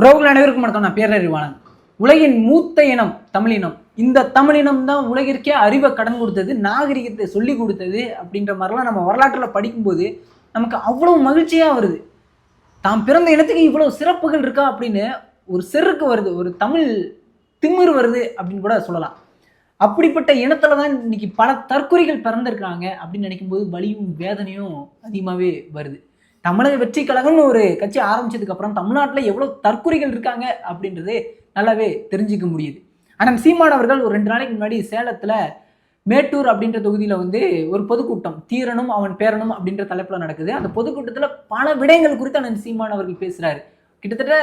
உறவுகள் அனைவருக்கும் வணக்கம். நான் பேரறிவாளன். உலகின் மூத்த இனம் தமிழினம் இந்த தமிழினம் தான் உலகிற்கே அறிவை கடன் கொடுத்தது நாகரிகத்தை சொல்லி கொடுத்தது அப்படின்ற மாதிரிலாம் நம்ம வரலாற்றில் படிக்கும்போது நமக்கு அவ்வளோ மகிழ்ச்சியாக வருது. தாம் பிறந்த இனத்துக்கு இவ்வளோ சிறப்புகள் இருக்கா அப்படின்னு ஒரு செருக்கு வருது ஒரு தமிழ் திமிர் வருது அப்படின்னு கூட சொல்லலாம். அப்படிப்பட்ட இனத்துல தான் இன்னைக்கு பல தற்கொலைகள் பிறந்திருக்கிறாங்க அப்படின்னு நினைக்கும்போது வலியும் வேதனையும் அதிகமாகவே வருது. தமிழக வெற்றி கழகம்னு ஒரு கட்சி ஆரம்பிச்சதுக்கு அப்புறம் தமிழ்நாட்டில் எவ்வளோ தற்கொலைகள் இருக்காங்க அப்படின்றது நல்லாவே தெரிஞ்சுக்க முடியுது. ஆனால் சீமான் அவர்கள் ஒரு ரெண்டு நாளைக்கு முன்னாடி சேலத்தில் மேட்டூர் அப்படின்ற தொகுதியில் வந்து ஒரு பொதுக்கூட்டம் தீரனும் அவன் பேரனும் அப்படின்ற தலைப்பில் நடக்குது. அந்த பொதுக்கூட்டத்தில் பல விடயங்கள் குறித்து அண்ணன் சீமான் அவர்கள் பேசுகிறாரு கிட்டத்தட்ட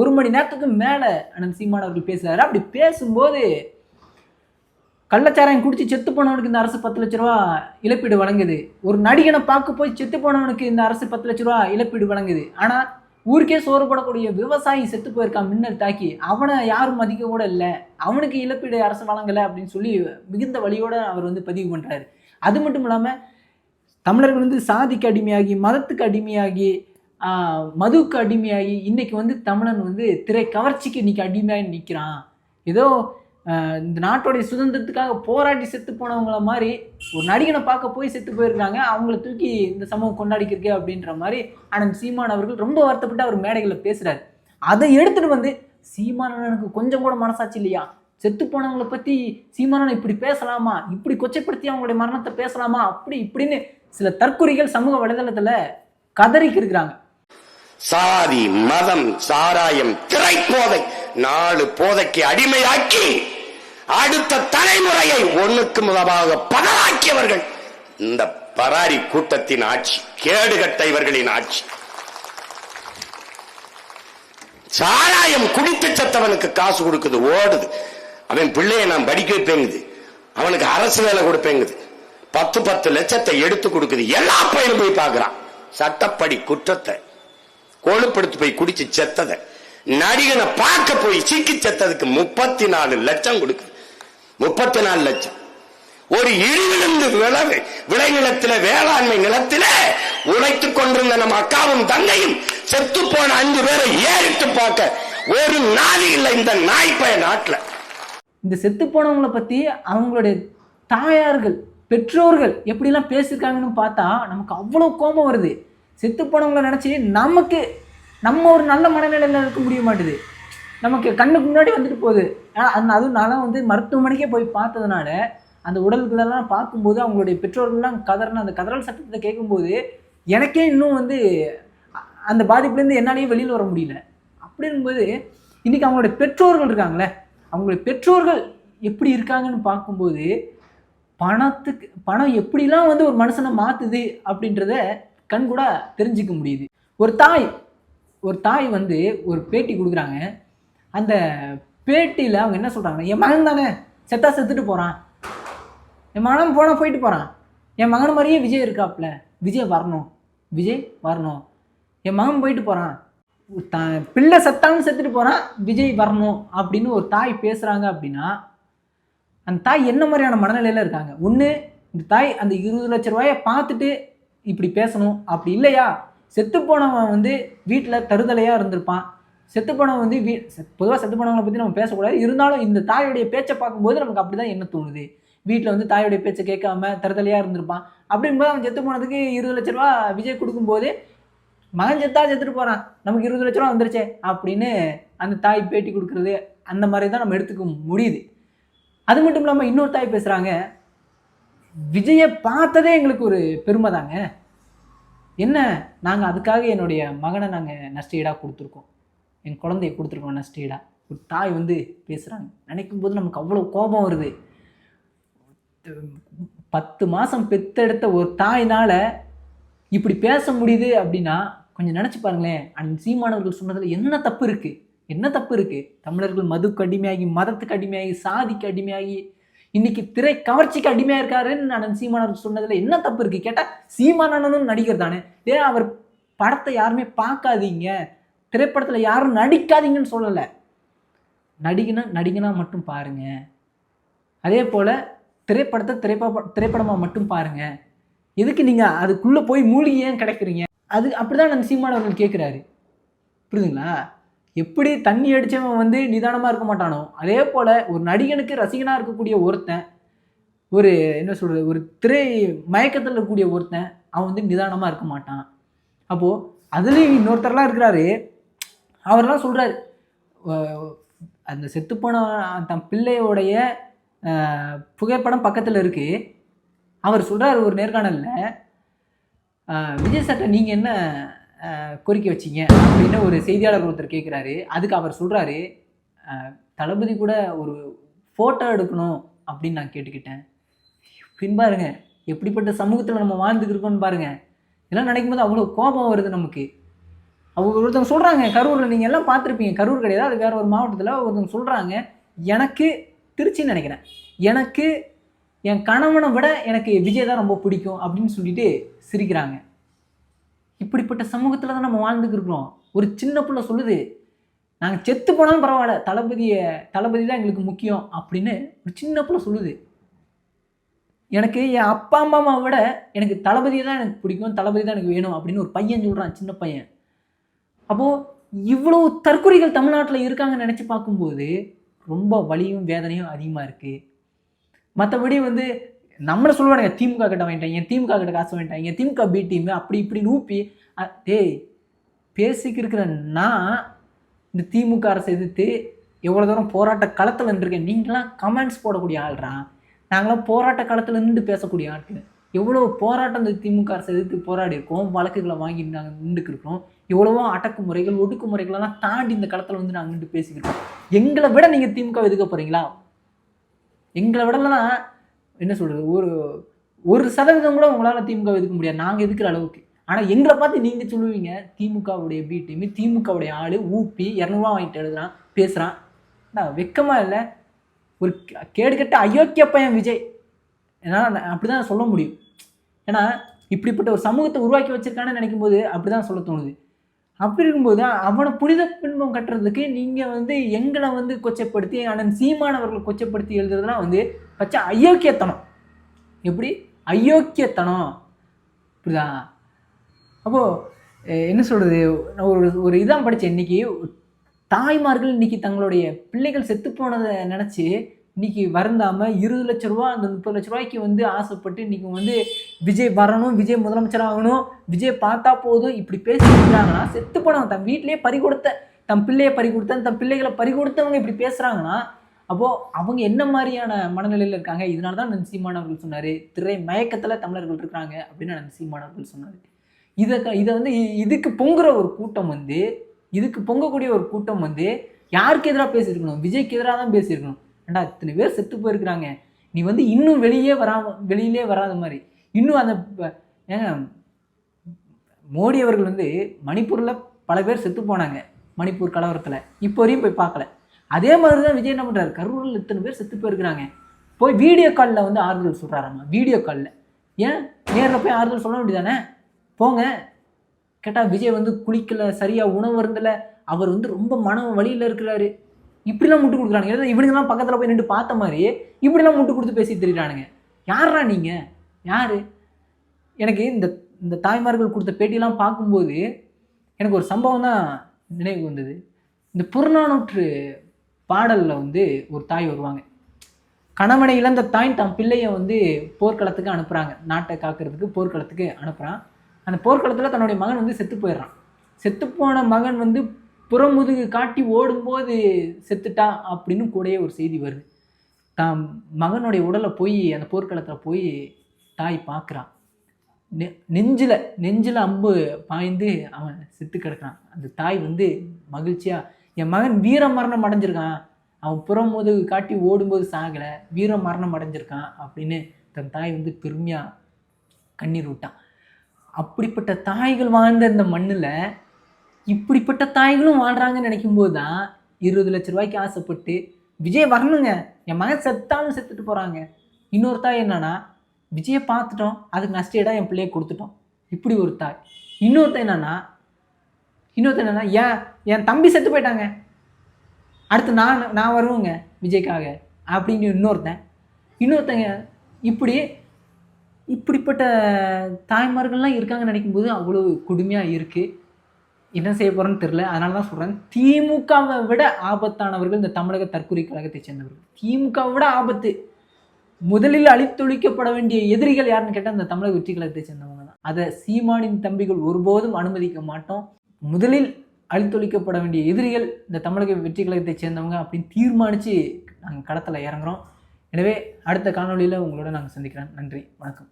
ஒரு மணி நேரத்துக்கு மேலே அண்ணன் சீமான் அவர்கள் பேசுகிறாரு அப்படி பேசும்போது கள்ளச்சாராயம் குடித்து செத்து போனவனுக்கு இந்த அரசு பத்து லட்ச ரூபா இழப்பீடு வழங்குது. ஒரு நடிகனை பார்க்க போய் செத்து போனவனுக்கு இந்த அரசு பத்து லட்ச ரூபா இழப்பீடு வழங்குது. ஆனால் ஊருக்கே சோறு போடக்கூடிய விவசாயி செத்து போயிருக்கான் மின்னல் தாக்கி. அவனை யாரும் மதிக்க கூட இல்லை. அவனுக்கு இழப்பீடு அரசு வழங்கலை அப்படின்னு சொல்லி மிகுந்த வழியோடு அவர் வந்து பதிவு பண்ணுறாரு அது மட்டும் இல்லாமல் தமிழர்கள் வந்து சாதிக்கு அடிமையாகி மதத்துக்கு அடிமையாகி மதுக்கு மதுவுக்கு அடிமையாகி இன்றைக்கி வந்து தமிழன் வந்து திரை கவர்ச்சிக்கு இன்னைக்கு அடிமையாகி நிற்கிறான் ஏதோ இந்த நாட்டோடைய சுதந்திரத்துக்காக போராடி செத்து போனவங்கள மாதிரி ஒரு நடிகனை பார்க்க போய் செத்து போயிருக்காங்க. அவங்கள தூக்கி இந்த சமூகம் கொண்டாடிக்கிறக்கே அப்படின்ற மாதிரி ஆனந்த் சீமான் அவர்கள் ரொம்ப வருத்தப்பட்டு அவர் மேடைகளில் பேசுகிறார் அதை எடுத்துட்டு வந்து சீமானனுக்கு கொஞ்சம் கூட மனசாட்சி இல்லையா? செத்து போனவங்கள பற்றி சீமானன் இப்படி பேசலாமா? இப்படி கொச்சைப்படுத்தி அவங்களுடைய மரணத்தை பேசலாமா? அப்படி இப்படின்னு சில தற்குறிகள் சமூக வலைதளத்துல கதறிக்கு இருக்கிறாங்க. சாதி மதம் சாராயம் திரைப்போதை நாலு போதைக்கு அடிமையாக்கி அடுத்த தலைமுறையை ஒண்ணுக்கு முதலாக பகலாக்கியவர்கள். இந்த பராரி கூட்டத்தின் ஆட்சி கேடுகட்ட இவர்களின் ஆட்சி. சாராயம் குடித்து சத்தவனுக்கு காசு கொடுக்குது ஓடுது. அவன் பிள்ளைய நான் படிக்க வைப்பேங்குது. அவனுக்கு அரசு வேலை கொடுப்பேங்குது. பத்து பத்து லட்சத்தை எடுத்து கொடுக்குது. எல்லா பையனும் போய் பார்க்கிறான். சட்டப்படி குற்றத்தை கொழுப்படுத்து போய் குடிச்சு செத்ததை. நடிகனை பார்க்க போய் சிக்கி செத்ததுக்கு முப்பத்தி நாலு லட்சம் கொடுக்குது. முப்பத்தி நாலு லட்சம். ஒரு இடிவிழுந்து விளவு விளைநிலத்தில வேளாண்மை நிலத்தில உழைத்துக் கொண்டிருந்த நம்ம அக்காவும் தங்கையும் செத்து போன அஞ்சு பேரை ஏறிட்டு பார்க்க ஒரு நாதி இல்லை இந்த நாய்ப்பய நாட்டில். இந்த செத்து போனவங்கள பத்தி அவங்களுடைய தாயார்கள் பெற்றோர்கள் எப்படிலாம் பேசியிருக்காங்கன்னு பார்த்தா நமக்கு அவ்வளோ கோபம் வருது. செத்து போனவங்களை நினச்சி நமக்கு நம்ம ஒரு நல்ல மனநிலையில் இருக்க முடிய மாட்டுது. நமக்கு கண்ணுக்கு முன்னாடி வந்துட்டு போகுது. ஆனால் அதுவும் நான்லாம் வந்து மருத்துவமனைக்கே போய் பார்த்ததுனால அந்த உடல்களெல்லாம் பார்க்கும்போது அவங்களுடைய பெற்றோர்கள்லாம் கதறின அந்த கதறல் சட்டத்தை கேட்கும்போது எனக்கே இன்னும் வந்து அந்த பாதிப்புலேருந்து என்னாலேயே வெளியில் வர முடியல. அப்படிங்கும்போது இன்னைக்கு அவங்களுடைய பெற்றோர்கள் இருக்காங்களே அவங்களுடைய பெற்றோர்கள் எப்படி இருக்காங்கன்னு பார்க்கும்போது பணத்துக்கு பணம் எப்படிலாம் வந்து ஒரு மனுஷனை மாற்றுது அப்படின்றத கண் கூட தெரிஞ்சுக்க முடியுது. ஒரு தாய் ஒரு தாய் வந்து ஒரு பேட்டி கொடுக்குறாங்க. அந்த பேட்டியில் அவங்க என்ன சொல்கிறாங்க என் மகன் தானே செத்தா செத்துட்டு போகிறான் என் மகன் போனால் போயிட்டு போகிறான் என் மகன் மாதிரியே விஜய் இருக்காப்புல விஜய் வரணும். விஜய் வரணும். என் மகன் போயிட்டு போகிறான் த பிள்ளை செத்தாலும் செத்துட்டு போகிறான் விஜய் வரணும். அப்படின்னு ஒரு தாய் பேசுகிறாங்க அப்படின்னா அந்த தாய் என்ன மாதிரியான மனநிலையில் இருக்காங்க? ஒன்று இந்த தாய் அந்த இருபது லட்ச ரூபாயை பார்த்துட்டு இப்படி பேசணும். அப்படி இல்லையா? செத்து போனவன் வந்து வீட்டில் தருதலையாக இருந்திருப்பான். செத்து போனவன் வந்து வீ பொதுவாக செத்து போனவங்களை பற்றி நம்ம பேசக்கூடாது. இருந்தாலும் இந்த தாயுடைய பேச்சை பார்க்கும்போது நமக்கு அப்படி தான் என்ன தோணுது. வீட்டில் வந்து தாயுடைய பேச்சை கேட்காம தரதலையாக இருந்திருப்பான். அப்படிங்கும்போது அவன் செத்து போனதுக்கு இருபது லட்ச ரூபா விஜய் கொடுக்கும்போது மகன் செத்தா செத்துட்டு போகிறான் நமக்கு இருபது லட்ச ரூபா வந்துருச்சே அப்படின்னு அந்த தாய் பேட்டி கொடுக்குறது அந்த மாதிரி தான் நம்ம எடுத்துக்க முடியுது. அது மட்டும் இல்லாமல் இன்னொரு தாய் பேசுகிறாங்க விஜயை பார்த்ததே எங்களுக்கு ஒரு பெருமை தாங்க. என்ன நாங்கள் அதுக்காக என்னுடைய மகனை நாங்கள் நஷ்ட ஈடாக கொடுத்துருக்கோம். என் குழந்தைய கொடுத்துருக்கோம் ஸ்டேடா ஒரு தாய் வந்து பேசுகிறாங்க நினைக்கும் போது நமக்கு அவ்வளோ கோபம் வருது. பத்து மாதம் பெத்தெடுத்த ஒரு தாயினால் இப்படி பேச முடியுது அப்படின்னா கொஞ்சம் நினச்சி பாருங்களேன். அண்ட் சீமானவர்கள் சொன்னதில் என்ன தப்பு இருக்குது என்ன தப்பு இருக்குது தமிழர்கள் மதுக்கு அடிமையாகி மதத்துக்கு அடிமையாகி சாதிக்கு அடிமையாகி இன்னைக்கு திரை கவர்ச்சிக்கு அடிமையாக இருக்காருன்னு அண்ணன் சீமானவர்கள் சொன்னதில் என்ன தப்பு இருக்குது கேட்டால் சீமானனும் நடிகர் தானே. ஏன் அவர் படத்தை யாருமே பார்க்காதீங்க? திரைப்படத்தில் யாரும் நடிக்காதீங்கன்னு சொல்லலை. நடிகனா நடிகனா மட்டும் பாருங்க. அதே போல் திரைப்படத்தை திரைப்பட திரைப்படமாக மட்டும் பாருங்க. எதுக்கு நீங்கள் அதுக்குள்ளே போய் மூழ்கி ஏன் கிடைக்கிறீங்க? அது அப்படிதான் நம்ம சீமான் அவர்கள் கேட்குறாரு புரியுதுங்களா? எப்படி தண்ணி அடித்தவன் வந்து நிதானமாக இருக்க மாட்டானோ? அதே போல் ஒரு நடிகனுக்கு ரசிகனாக இருக்கக்கூடிய ஒருத்தன் ஒரு என்ன சொல்கிறது ஒரு திரை மயக்கத்தில் இருக்கக்கூடிய ஒருத்தன் அவன் வந்து நிதானமாக இருக்க மாட்டான். அப்போது அதுலேயும் இன்னொருத்தர்லாம் இருக்கிறாரு. அவர்லாம் சொல்கிறாரு அந்த செத்துப்போன தன் பிள்ளையோடைய புகைப்படம் பக்கத்தில் இருக்குது அவர் சொல்கிறார் ஒரு நேர்காணலில் விஜய் சட்டை நீங்கள் என்ன கோரிக்கை வச்சீங்க? அப்படின்னு ஒரு செய்தியாளர் ஒருத்தர் கேட்குறாரு அதுக்கு அவர் சொல்கிறாரு தளபதி கூட ஒரு ஃபோட்டோ எடுக்கணும் அப்படின்னு நான் கேட்டுக்கிட்டேன். பின் பாருங்க எப்படிப்பட்ட சமூகத்தில் நம்ம வாழ்ந்துக்கிருக்கோம்னு பாருங்கள் பாருங்க. இதெல்லாம் நினைக்கும் போது அவ்வளோ கோபம் வருது நமக்கு. அவங்க ஒருத்தவங்க சொல்கிறாங்க கரூரில் நீங்கள் எல்லாம் பார்த்துருப்பீங்க. கரூர் கிடையாது அது வேற ஒரு மாவட்டத்தில் ஒருத்தவங்க சொல்கிறாங்க எனக்கு திருச்சின்னு நினைக்கிறேன். எனக்கு என் கணவனை விட எனக்கு விஜய் தான் ரொம்ப பிடிக்கும் அப்படின்னு சொல்லிட்டு சிரிக்கிறாங்க. இப்படிப்பட்ட சமூகத்தில் தான் நம்ம வாழ்ந்துக்கிருக்கிறோம் ஒரு சின்ன பிள்ளை சொல்லுது நாங்கள் செத்து போனாலும் பரவாயில்ல தளபதியை தளபதி தான் எங்களுக்கு முக்கியம் அப்படின்னு ஒரு சின்ன பிள்ளை சொல்லுது. எனக்கு என் அப்பா அம்மாவை விட எனக்கு தளபதி தான் எனக்கு பிடிக்கும் தளபதி தான் எனக்கு வேணும் அப்படின்னு ஒரு பையன் சொல்கிறான் சின்ன பையன். அப்போது இவ்வளோ தற்கொலைகள் தமிழ்நாட்டில் இருக்காங்கன்னு நினச்சி பார்க்கும்போது ரொம்ப வலியும் வேதனையும் அதிகமாக இருக்குது மற்றபடி வந்து நம்மளை சொல்லுவானுங்க திமுக கிட்ட வாங்கிட்டாங்க திமுக கிட்ட காசு வாங்கிட்டாங்க திமுக பி டீம் அப்படி இப்படி நூப்பி அ- டேய் பேசிக்கு இருக்கிற நான் இந்த திமுக அரசை எதிர்த்து எவ்வளோ தூரம் போராட்ட களத்தில் நின்றுருக்கேன். நீங்களாம் கமெண்ட்ஸ் போடக்கூடிய ஆள்றா நாங்களாம் போராட்ட களத்தில் நின்று பேசக்கூடிய ஆட்கள். எவ்வளோ போராட்டம் இந்த திமுக அரசை எதிர்த்து போராடி இருக்கோம் வழக்குகளை வாங்கி நாங்கள் நின்றுக்கு இருக்கோம் எவ்வளவோ அடக்குமுறைகள் ஒடுக்குமுறைகளெல்லாம் தாண்டி இந்த களத்தில் வந்து நாங்கள் நின்று பேசிக்கிட்டோம் எங்களை விட நீங்கள் திமுக எதுக்க போகிறீங்களா எங்களை விடலாம் என்ன சொல்கிறது ஒரு ஒரு சதவீதம் கூட உங்களால் திமுக எதுக்க முடியாது. நாங்கள் எதுக்குற அளவுக்கு. ஆனால் எங்களை பார்த்து நீங்கள் சொல்லுவீங்க திமுகவுடைய பி டீம் திமுகவுடைய ஆள் ஊப்பி இரநூறுவா வாங்கிட்டு எழுதுறான் பேசுகிறான் வெக்கமாக இல்லை. ஒரு கே- கேடுகெட்ட அயோக்கிய பையன் விஜய். ஏன்னா அப்படி தான் சொல்ல முடியும். ஏன்னா இப்படிப்பட்ட ஒரு சமூகத்தை உருவாக்கி வச்சிருக்கான்னு நினைக்கும் போது அப்படி தான் சொல்ல தோணுது. அப்படி இருக்கும்போது அவனை புனித பின்பம் கட்டுறதுக்கு நீங்கள் வந்து எங்களை வந்து கொச்சப்படுத்தி அண்ணன் சீமானவர்களை கொச்சப்படுத்தி எழுதுறதுலாம் வந்து பச்சை அயோக்கியத்தனம். எப்படி? அயோக்கியத்தனம். புரியுதா? அப்போது என்ன சொல்கிறது நான் ஒரு ஒரு இதான் படித்தேன் இன்னைக்கு. தாய்மார்கள் இன்னைக்கு தங்களுடைய பிள்ளைகள் செத்து போனதை நினச்சி இன்னைக்கு வருந்தாமல் இருபது லட்ச ரூபா அந்த முப்பது லட்ச ரூபாய்க்கு வந்து ஆசைப்பட்டு இன்றைக்கி வந்து விஜய் வரணும் விஜய் முதலமைச்சர் ஆகணும் விஜய் பார்த்தா போதும் இப்படி பேசிக்கிறாங்கன்னா செத்து போனவங்க தன் வீட்டிலேயே பறி கொடுத்த தன் பிள்ளையை பறி கொடுத்த தன் பிள்ளைகளை பறி கொடுத்தவங்க இப்படி பேசுகிறாங்கன்னா அப்போது அவங்க என்ன மாதிரியான மனநிலையில் இருக்காங்க? இதனால தான் நன் சீமான் அவர்கள் சொன்னார் திரை மயக்கத்தில் தமிழர்கள் இருக்கிறாங்க அப்படின்னு நன் சீமான் அவர்கள் சொன்னார். இதை க- இதை வந்து இ- இதுக்கு பொங்குற ஒரு கூட்டம் வந்து இதுக்கு பொங்கக்கூடிய ஒரு கூட்டம் வந்து யாருக்கு எதிராக பேசியிருக்கணும்? விஜய்க்கு எதிராக தான் பேசியிருக்கணும். ஏண்டா இத்தனை பேர் செத்து போயிருக்கிறாங்க? நீ வந்து இன்னும் வெளியே வராம வெளியிலே வராத மாதிரி. இன்னும் அந்த ஏங்க மோடி அவர்கள் வந்து மணிப்பூரில் பல பேர் செத்து போனாங்க மணிப்பூர் கலவரத்தில். இப்போ வரையும் போய் பார்க்கல. அதே மாதிரி தான் விஜய் என்ன பண்ணுறாரு கரூரில் இத்தனை பேர் செத்து போயிருக்கிறாங்க. போய் வீடியோ காலில் வந்து ஆறுதல் சொல்கிறாராம்மா வீடியோ காலில் ஏன்? நேரில் போய் ஆறுதல் சொல்ல வேண்டியதானே? போங்க. கேட்டால் விஜய் வந்து குளிக்கல சரியாக உணவு இருந்தலை அவர் வந்து ரொம்ப மன வழியில் இருக்கிறாரு. இப்படிலாம் முட்டு கொடுக்குறானுங்க. இவனுங்கெல்லாம் பக்கத்தில் போய் நின்று பார்த்த மாதிரி இப்படிலாம் முட்டு கொடுத்து பேசி திரிகிறானுங்க யாரா நீங்கள் யார்? எனக்கு இந்த இந்த தாய்மார்கள் கொடுத்த பேட்டியெல்லாம் பார்க்கும்போது எனக்கு ஒரு சம்பவம் தான் நினைவு வந்தது. இந்த புறநானூற்று பாடலில் வந்து ஒரு தாய் வருவாங்க. கணவனை இழந்த தாய் தன் பிள்ளையை வந்து போர்க்களத்துக்கு அனுப்புகிறாங்க நாட்டை காக்கிறதுக்கு போர்க்களத்துக்கு அனுப்புகிறான் அந்த போர்க்களத்தில் தன்னுடைய மகன் வந்து செத்து போயிடுறான். செத்துப்போன மகன் வந்து புறமுதுகு காட்டி ஓடும்போது செத்துட்டான் அப்படின்னு கூடயே ஒரு செய்தி வருது. தான் மகனுடைய உடலை போய் அந்த போர்க்களத்தில் போய் தாய் பார்க்குறான் நெ நெஞ்சில் நெஞ்சில் அம்பு பாய்ந்து அவன் செத்து கிடக்குறான். அந்த தாய் வந்து மகிழ்ச்சியாக என் மகன் வீர மரணம் அடைஞ்சிருக்கான். அவன் புறம் முதுகு காட்டி ஓடும்போது சாகலை. வீர மரணம் அடைஞ்சிருக்கான் அப்படின்னு தன் தாய் வந்து பெருமையாக கண்ணீர் விட்டான். அப்படிப்பட்ட தாய்கள் வாழ்ந்த இந்த மண்ணில் இப்படிப்பட்ட தாய்களும் வாழ்கிறாங்கன்னு நினைக்கும்போது தான் இருபது லட்ச ரூபாய்க்கு ஆசைப்பட்டு விஜய் வரணுங்க. என் மகன் செத்தாலும் செத்துட்டு போகிறாங்க இன்னொரு தாய் என்னன்னா விஜயை பார்த்துட்டோம். அதுக்கு நஷ்டேடா என் பிள்ளைய கொடுத்துட்டோம். இப்படி ஒரு தாய். இன்னொருத்தன் என்னன்னா இன்னொருத்தன் என்னன்னா ஏன் என் தம்பி செத்து போயிட்டாங்க. அடுத்து நான் நான் வருவேங்க விஜய்க்காக அப்படின்னு இன்னொருத்தன். இன்னொருத்தங்க இப்படி இப்படிப்பட்ட தாய்மார்கள்லாம் இருக்காங்கன்னு நினைக்கும்போது அவ்வளோ கொடுமையாக இருக்குது என்ன செய்ய போகிறோன்னு தெரில அதனால தான் சொல்கிறேன் திமுகவை விட ஆபத்தானவர்கள் இந்த தமிழக தற்கொலை கழகத்தை சேர்ந்தவர்கள். திமுகவை விட ஆபத்து. முதலில் அழித்தொழிக்கப்பட வேண்டிய எதிரிகள் யாருன்னு கேட்டால் இந்த தமிழக வெற்றி கழகத்தை சேர்ந்தவங்க தான். அதை சீமானின் தம்பிகள் ஒருபோதும் அனுமதிக்க மாட்டோம். முதலில் அழித்தொழிக்கப்பட வேண்டிய எதிரிகள் இந்த தமிழக வெற்றி கழகத்தை சேர்ந்தவங்க அப்படின்னு தீர்மானித்து நாங்கள் களத்தில் இறங்குறோம். எனவே அடுத்த காணொளியில் உங்களோட நாங்கள் சந்திக்கிறேன். நன்றி. வணக்கம்.